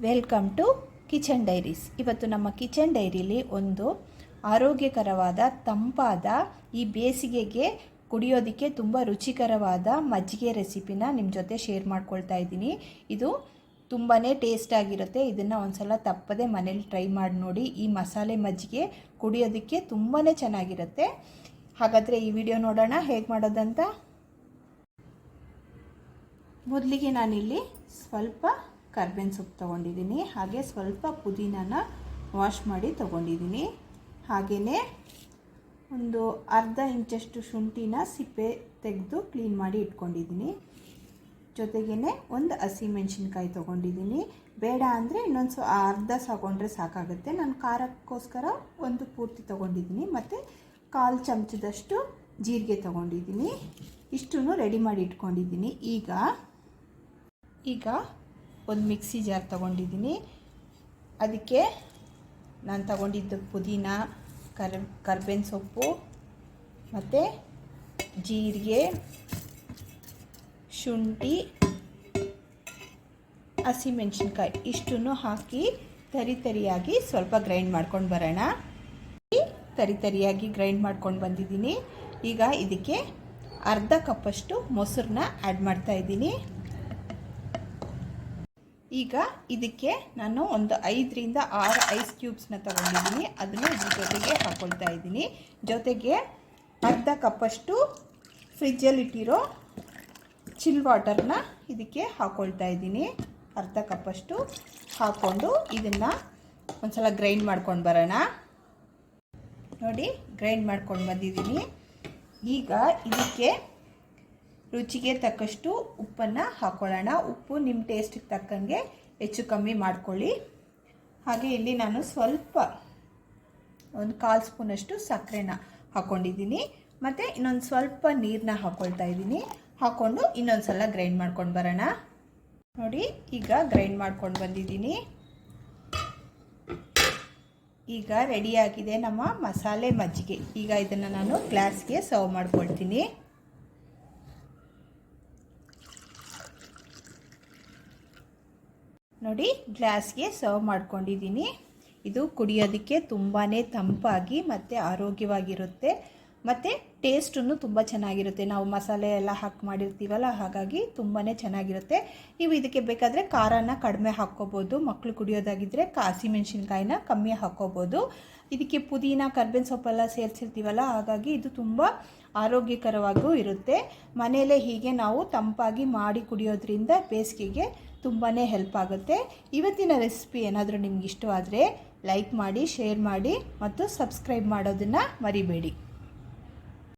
Welcome to kitchen diaries ಇವತ್ತು ನಮ್ಮ kitchen ಡೈರಿಲಿ ಒಂದು ಆರೋಗ್ಯಕರವಾದ, ತಂಪಾದ, ಈ ಬೇಸಿಗೆಗೆ ಕುಡಿಯೋದಕ್ಕೆ ತುಂಬ ರುಚಿಕರವಾದ ಮಜ್ಜಿಗೆ ರೆಸಿಪಿನ ನಿಮ್ಮ ಜೊತೆ ಶೇರ್ ಮಾಡ್ಕೊಳ್ತಾ ಇದ್ದೀನಿ. ಇದು ತುಂಬಾ ಟೇಸ್ಟಾಗಿರುತ್ತೆ ಇದನ್ನು ಒಂದ್ಸಲ ತಪ್ಪದೆ ಮನೇಲಿ ಟ್ರೈ ಮಾಡಿ ನೋಡಿ. ಈ ಮಸಾಲೆ ಮಜ್ಜಿಗೆ ಕುಡಿಯೋದಕ್ಕೆ ತುಂಬಾ ಚೆನ್ನಾಗಿರುತ್ತೆ. ಹಾಗಾದರೆ ಈ ವಿಡಿಯೋ ನೋಡೋಣ. ಹೇಗೆ ಮಾಡೋದಂತ? ಮೊದಲಿಗೆ ನಾನಿಲ್ಲಿ ಸ್ವಲ್ಪ ಕರ್ಬೇವಿನ ಸೊಪ್ಪು ತೊಗೊಂಡಿದ್ದೀನಿ, ಹಾಗೆ ಸ್ವಲ್ಪ ಪುದೀನಾನ ವಾಶ್ ಮಾಡಿ ತೊಗೊಂಡಿದ್ದೀನಿ. ಹಾಗೆಯೇ ಒಂದು ಅರ್ಧ ಇಂಚಷ್ಟು ಶುಂಠಿನ ಸಿಪ್ಪೆ ತೆಗೆದು ಕ್ಲೀನ್ ಮಾಡಿ ಇಟ್ಕೊಂಡಿದ್ದೀನಿ. ಜೊತೆಗೇ ಒಂದು ಹಸಿಮೆಣ್ಸಿನ್ಕಾಯಿ ತೊಗೊಂಡಿದ್ದೀನಿ. ಬೇಡ ಅಂದರೆ ಇನ್ನೊಂದು ಸೊ ಅರ್ಧ ಸಾಕೊಂಡ್ರೆ ಸಾಕಾಗುತ್ತೆ. ನಾನು ಖಾರಕ್ಕೋಸ್ಕರ ಒಂದು ಪೂರ್ತಿ ತೊಗೊಂಡಿದ್ದೀನಿ. ಮತ್ತು ಕಾಲು ಚಮಚದಷ್ಟು ಜೀರಿಗೆ ತೊಗೊಂಡಿದ್ದೀನಿ. ಇಷ್ಟನ್ನು ರೆಡಿ ಮಾಡಿ ಇಟ್ಕೊಂಡಿದ್ದೀನಿ. ಈಗ ಈಗ ಒಂದು ಮಿಕ್ಸಿ ಜಾರ್ ತೊಗೊಂಡಿದ್ದೀನಿ. ಅದಕ್ಕೆ ನಾನು ತಗೊಂಡಿದ್ದು ಪುದೀನ, ಕರ್, ಕರ್ಬೇವಿನ ಸೊಪ್ಪು ಮತ್ತು ಜೀರಿಗೆ, ಶುಂಠಿ, ಹಸಿಮೆಣ್ಸಿನ್ಕಾಯಿ ಇಷ್ಟನ್ನು ಹಾಕಿ ತರಿ ತರಿಯಾಗಿ ಸ್ವಲ್ಪ ಗ್ರೈಂಡ್ ಮಾಡ್ಕೊಂಡು ಬರೋಣ. ತರಿ ತರಿಯಾಗಿ ಗ್ರೈಂಡ್ ಮಾಡ್ಕೊಂಡು ಬಂದಿದ್ದೀನಿ. ಈಗ ಇದಕ್ಕೆ ಅರ್ಧ ಕಪ್ಪಷ್ಟು ಮೊಸರನ್ನ ಆ್ಯಡ್ ಮಾಡ್ತಾ ಇದ್ದೀನಿ. ಈಗ ಇದಕ್ಕೆ ನಾನು ಒಂದು ಐದರಿಂದ ಆರು ಐಸ್ ಕ್ಯೂಬ್ಸ್ನ ತಗೊಂಡಿದ್ದೀನಿ. ಅದನ್ನು ಇದ್ರ ಜೊತೆಗೆ ಹಾಕ್ಕೊಳ್ತಾ ಇದ್ದೀನಿ. ಜೊತೆಗೆ ಅರ್ಧ ಕಪ್ಪಷ್ಟು ಫ್ರಿಜ್ಜಲ್ಲಿಟ್ಟಿರೋ ಚಿಲ್ ವಾಟರ್ನ ಇದಕ್ಕೆ ಹಾಕ್ಕೊಳ್ತಾ ಇದ್ದೀನಿ. ಅರ್ಧ ಕಪ್ಪಷ್ಟು ಹಾಕ್ಕೊಂಡು ಇದನ್ನು ಒಂದ್ಸಲ ಗ್ರೈಂಡ್ ಮಾಡ್ಕೊಂಡು ಬರೋಣ. ನೋಡಿ ಗ್ರೈಂಡ್ ಮಾಡ್ಕೊಂಡು ಬಂದಿದ್ದೀನಿ. ಈಗ ಇದಕ್ಕೆ ರುಚಿಗೆ ತಕ್ಕಷ್ಟು ಉಪ್ಪನ್ನು ಹಾಕ್ಕೊಳ್ಳೋಣ ಉಪ್ಪು ನಿಮ್ಮ ಟೇಸ್ಟಿಗೆ ತಕ್ಕಂಗೆ ಹೆಚ್ಚು ಕಮ್ಮಿ ಮಾಡ್ಕೊಳ್ಳಿ. ಹಾಗೆ ಇಲ್ಲಿ ನಾನು ಸ್ವಲ್ಪ ಒಂದು ಕಾಲು ಸ್ಪೂನಷ್ಟು ಸಕ್ಕರೆನ ಹಾಕ್ಕೊಂಡಿದ್ದೀನಿ ಮತ್ತು ಇನ್ನೊಂದು ಸ್ವಲ್ಪ ನೀರನ್ನ ಹಾಕ್ಕೊಳ್ತಾ ಇದ್ದೀನಿ. ಹಾಕ್ಕೊಂಡು ಇನ್ನೊಂದು ಸಲ ಗ್ರೈಂಡ್ ಮಾಡ್ಕೊಂಡು ಬರೋಣ. ನೋಡಿ, ಈಗ ಗ್ರೈಂಡ್ ಮಾಡ್ಕೊಂಡು ಬಂದಿದ್ದೀನಿ. ಈಗ ರೆಡಿಯಾಗಿದೆ ನಮ್ಮ ಮಸಾಲೆ ಮಜ್ಜಿಗೆ. ಈಗ ಇದನ್ನು ನಾನು ಗ್ಲಾಸ್ಗೆ ಸರ್ವ್ ಮಾಡ್ಕೊಳ್ತೀನಿ. ನೋಡಿ, ಗ್ಲಾಸ್ಗೆ ಸರ್ವ್ ಮಾಡ್ಕೊಂಡಿದ್ದೀನಿ. ಇದು ಕುಡಿಯೋದಕ್ಕೆ ತುಂಬಾ ತಂಪಾಗಿ ಮತ್ತು ಆರೋಗ್ಯವಾಗಿರುತ್ತೆ. ಮತ್ತು ಟೇಸ್ಟನ್ನು ತುಂಬ ಚೆನ್ನಾಗಿರುತ್ತೆ. ನಾವು ಮಸಾಲೆ ಎಲ್ಲ ಹಾಕಿ ಮಾಡಿರ್ತೀವಲ್ಲ, ಹಾಗಾಗಿ ತುಂಬಾ ಚೆನ್ನಾಗಿರುತ್ತೆ. ನೀವು ಇದಕ್ಕೆ ಬೇಕಾದರೆ ಖಾರನ ಕಡಿಮೆ ಹಾಕ್ಕೋಬೋದು. ಮಕ್ಕಳು ಕುಡಿಯೋದಾಗಿದ್ದರೆ ಕಾಸಿ ಮೆಣಸಿನ್ಕಾಯಿನ ಕಮ್ಮಿ ಹಾಕ್ಕೋಬೋದು. ಇದಕ್ಕೆ ಪುದೀನ, ಕರ್ಬೇವಿನ ಸೊಪ್ಪೆಲ್ಲ ಸೇರಿಸಿರ್ತೀವಲ್ಲ, ಹಾಗಾಗಿ ಇದು ತುಂಬ ಆರೋಗ್ಯಕರವಾಗೂ ಇರುತ್ತೆ. ಮನೆಯಲ್ಲೇ ಹೀಗೆ ನಾವು ತಂಪಾಗಿ ಮಾಡಿ ಕುಡಿಯೋದ್ರಿಂದ ಬೇಸಿಗೆಗೆ ತುಂಬಾ ಹೆಲ್ಪ್ ಆಗುತ್ತೆ. ಇವತ್ತಿನ ರೆಸಿಪಿ ಏನಾದರೂ ನಿಮ್ಗೆ ಇಷ್ಟವಾದರೆ ಲೈಕ್ ಮಾಡಿ ಶೇರ್ ಮಾಡಿ ಮತ್ತು ಸಬ್ಸ್ಕ್ರೈಬ್ ಮಾಡೋದನ್ನು ಮರಿಬೇಡಿ.